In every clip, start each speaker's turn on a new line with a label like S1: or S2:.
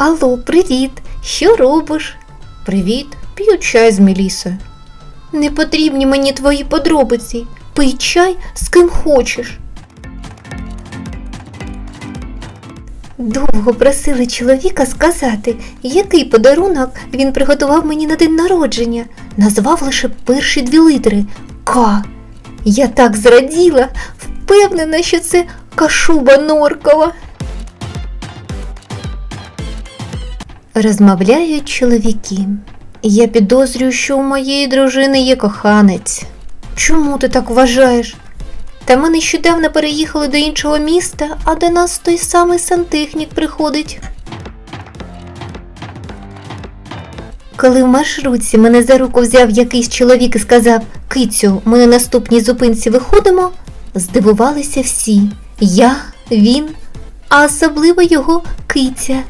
S1: Алло, привіт! Що робиш?
S2: Привіт, п'ю чай з Мелісою.
S1: Не потрібні мені твої подробиці. Пий чай з ким хочеш. Довго просили чоловіка сказати, який подарунок він приготував мені на день народження. Назвав лише перші дві літери К. Я так зраділа, впевнена, що це кашуба норкова. Розмовляють чоловіки. Я підозрюю, що у моєї дружини є коханець. Чому ти так вважаєш? Та ми нещодавно переїхали до іншого міста, а до нас той самий сантехнік приходить. Коли в маршрутці мене за руку взяв якийсь чоловік і сказав Кицю, ми на наступній зупинці виходимо, здивувалися всі. Я, він, а особливо його киця.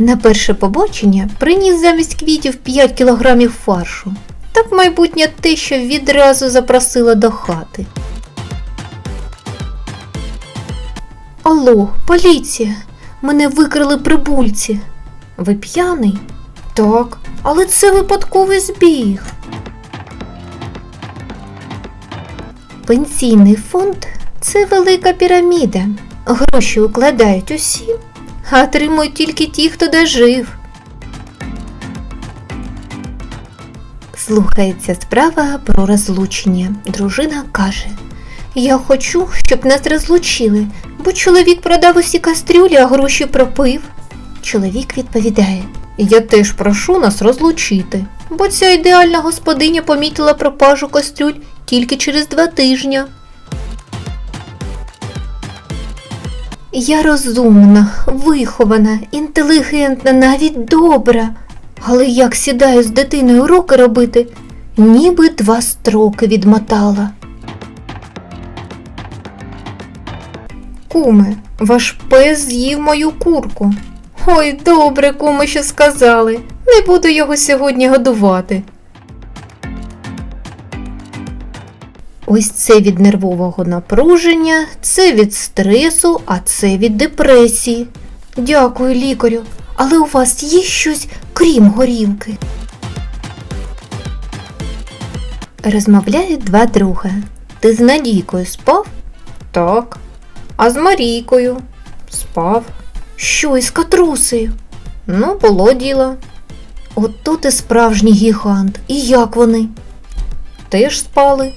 S1: На перше побачення приніс замість квітів 5 кілограмів фаршу. Так майбутнє те, що відразу запросила до хати. Алло, поліція! Мене викрили прибульці. Ви п'яний? Так, але це випадковий збіг. Пенсійний фонд це велика піраміда. Гроші укладають усі, а отримують тільки ті, хто дожив. Слухається справа про розлучення. Дружина каже: Я хочу, щоб нас розлучили, бо чоловік продав усі кастрюлі, а гроші пропив. Чоловік відповідає: Я теж прошу нас розлучити, бо ця ідеальна господиня помітила пропажу кастрюль тільки через два тижні. Я розумна, вихована, інтелігентна, навіть добра. Але як сідаю з дитиною уроки робити, ніби два строки відмотала. Куме, ваш пес з'їв мою курку. Ой, добре, куме, що сказали. Не буду його сьогодні годувати. Ось це від нервового напруження, це від стресу, а це від депресії. Дякую, лікарю. Але у вас є щось крім горілки? Розмовляють два друга. Ти з Надійкою спав? Так. А з Марійкою? Спав. Що із катрусею? Ну, було діло. От тут і справжній гігант. І як вони? Теж спали.